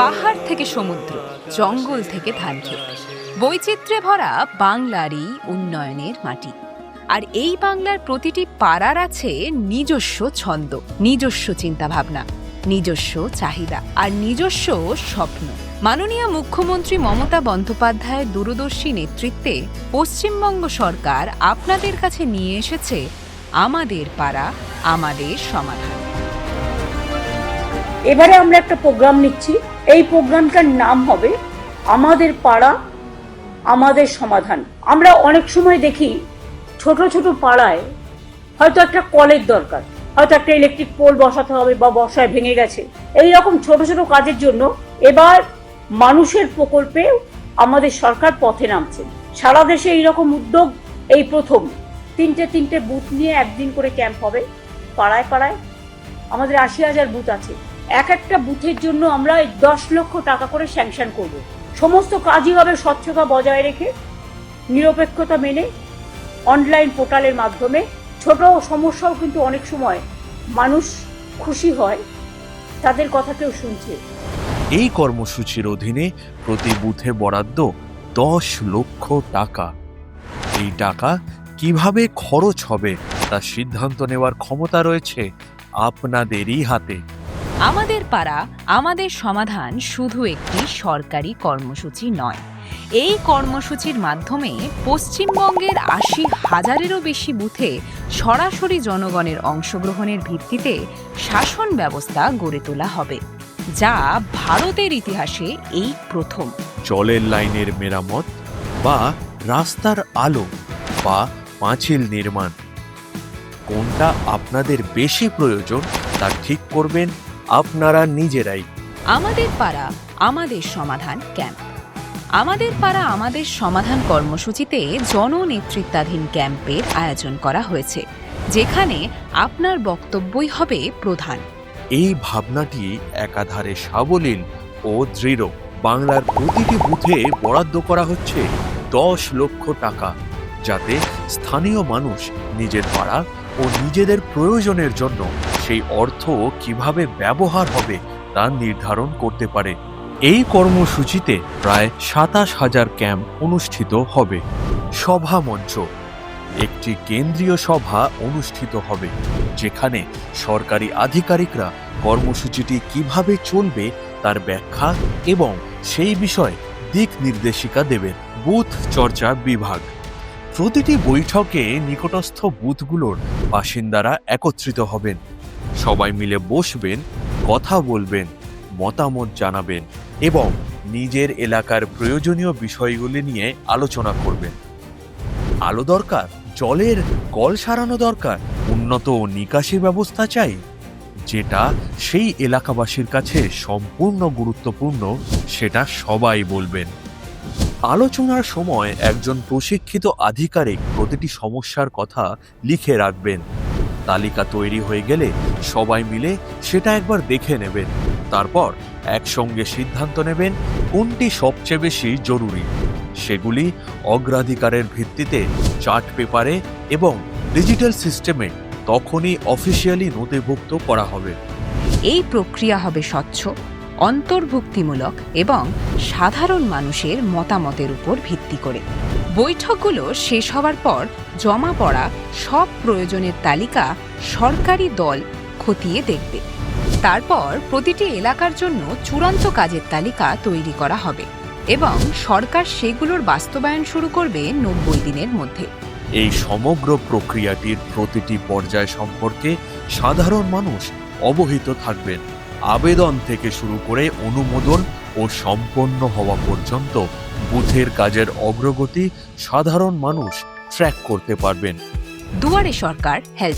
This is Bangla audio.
পাহাড় থেকে সমুদ্র, জঙ্গল থেকে ধানক্ষেত বৈচিত্র্যে ভরা বাংলারই উন্নয়নের মাটি। আর এই বাংলার প্রতিটি পাড়ার আছে নিজস্ব ছন্দ, নিজস্ব চিন্তাভাবনা, নিজস্ব চাহিদা আর নিজস্ব স্বপ্ন। মাননীয় মুখ্যমন্ত্রী মমতা বন্দ্যোপাধ্যায়ের দূরদর্শী নেতৃত্বে পশ্চিমবঙ্গ সরকার আপনাদের কাছে নিয়ে এসেছে আমাদের পাড়া, আমাদের সমাধান। এবারে আমরা একটা প্রোগ্রাম নিচ্ছি। এই প্রোগ্রামটার নাম হবে আমাদের পাড়া, আমাদের সমাধান। আমরা অনেক সময় দেখি ছোট ছোট পাড়ায় হয়তো একটা কলের দরকার, হয়তো একটা ইলেকট্রিক পোল বসাতে হবে বা বসায় ভেঙে গেছে। এই রকম ছোট ছোট কাজের জন্য এবার মানুষের প্রকল্পে আমাদের সরকার পথে নামছে। সারা দেশে এইরকম উদ্যোগ এই প্রথম। তিনটে তিনটে বুথ নিয়ে একদিন করে ক্যাম্প হবে। পাড়ায় পাড়ায়। আমাদের আশি হাজার বুথ আছে। এক একটা বুথের জন্য আমরা দশ লক্ষ টাকা করে স্যাংশন করব। সমস্ত কাজই হবে স্বচ্ছতা বজায় রেখে, নিরপেক্ষতা মেনে অনলাইন পোর্টালের মাধ্যমে। ছোট সমস্যাও কিন্তু অনেক সময় মানুষ খুশি হয়, তাদের কথা কেউ শুনছে। এই কর্মসূচির অধীনে প্রতি বুথে বরাদ্দ দশ লক্ষ টাকা। এই টাকা কীভাবে খরচ হবে তার সিদ্ধান্ত নেওয়ার ক্ষমতা রয়েছে আপনাদেরই হাতে। আমাদের পাড়া, আমাদের সমাধান শুধু একটি সরকারি কর্মসূচি নয়। এই কর্মসূচির মাধ্যমে পশ্চিমবঙ্গের আশি হাজারেরও বেশি বুথে সরাসরি জনগণের অংশগ্রহণের ভিত্তিতে শাসন ব্যবস্থা গড়ে তোলা হবে, যা ভারতের ইতিহাসে এই প্রথম। জলের লাইনের মেরামত বা রাস্তার আলো বা পাঁচিল নির্মাণ, কোনটা আপনাদের বেশি প্রয়োজন তা ঠিক করবেন আপনারা নিজেরাই। আমাদের পাড়া আমাদের সমাধান ক্যাম্প। আমাদের পাড়া আমাদের সমাধান কর্মসূচিতে জননেতৃত্বাধীন ক্যাম্পের আয়োজন করা হয়েছে যেখানে আপনার বক্তব্যই হবে প্রধান। এই ভাবনাটি একাধারে সাবলীল ও দৃঢ়। বাংলার প্রতিটি বুথে বরাদ্দ করা হচ্ছে দশ লক্ষ টাকা যাতে স্থানীয় মানুষ নিজের পাড়া ও নিজেদের প্রয়োজনের জন্য সেই অর্থ কীভাবে ব্যবহার হবে তা নির্ধারণ করতে পারে। এই কর্মসূচিতে প্রায় সাতাশ হাজার ক্যাম্প অনুষ্ঠিত হবে। সভা মঞ্চ, একটি কেন্দ্রীয় সভা অনুষ্ঠিত হবে, যেখানে সরকারি আধিকারিকরা কর্মসূচিটি কীভাবে চলবে তার ব্যাখ্যা এবং সেই বিষয়ে দিক নির্দেশিকা দেবেন বুথ চর্চা বিভাগ। প্রতিটি বৈঠকে নিকটস্থ বুথগুলোর বাসিন্দারা একত্রিত হবেন। সবাই মিলে বসবেন, কথা বলবেন, মতামত জানাবেন এবং নিজের এলাকার প্রয়োজনীয় বিষয়গুলি নিয়ে আলোচনা করবেন। আলো দরকার, জলের কল সারানো দরকার, উন্নত নিকাশি ব্যবস্থা চাই, যেটা সেই এলাকাবাসীর কাছে সম্পূর্ণ গুরুত্বপূর্ণ, সেটা সবাই বলবেন। আলোচনার সময় একজন প্রশিক্ষিত আধিকারিক প্রতিটি সমস্যার কথা লিখে রাখবেন। তালিকা তৈরি হয়ে গেলে সবাই মিলে সেটা একবার দেখে নেবেন। তারপর একসঙ্গে সিদ্ধান্ত নেবেন কোনটি সবচেয়ে বেশি জরুরি। সেগুলি অগ্রাধিকারের ভিত্তিতে চার্ট পেপারে এবং ডিজিটাল সিস্টেমে তখনই অফিসিয়ালি নথিভুক্ত করা হবে। এই প্রক্রিয়া হবে স্বচ্ছ। অন্তর্ভুক্তিমূলক এবং সাধারণ মানুষের মতামতের উপর ভিত্তি করে। বৈঠকগুলো শেষ হওয়ার পর জমা পড়া সব প্রয়োজনের তালিকা সরকারি দল খতিয়ে দেখবে। তারপর প্রতিটি এলাকার জন্য চূড়ান্ত কাজের তালিকা তৈরি করা হবে এবং সরকার সেগুলোর বাস্তবায়ন শুরু করবে নব্বই দিনের মধ্যে। এই সমগ্র প্রক্রিয়াটির প্রতিটি পর্যায় সম্পর্কে সাধারণ মানুষ অবহিত থাকবেন। আবেদন থেকে শুরু করে অনুমোদন ও সম্পন্ন হওয়া পর্যন্ত বুথের কাজের অগ্রগতি সাধারণ মানুষ ট্র্যাক করতে পারবেন। দুয়ারে সরকার হেল্প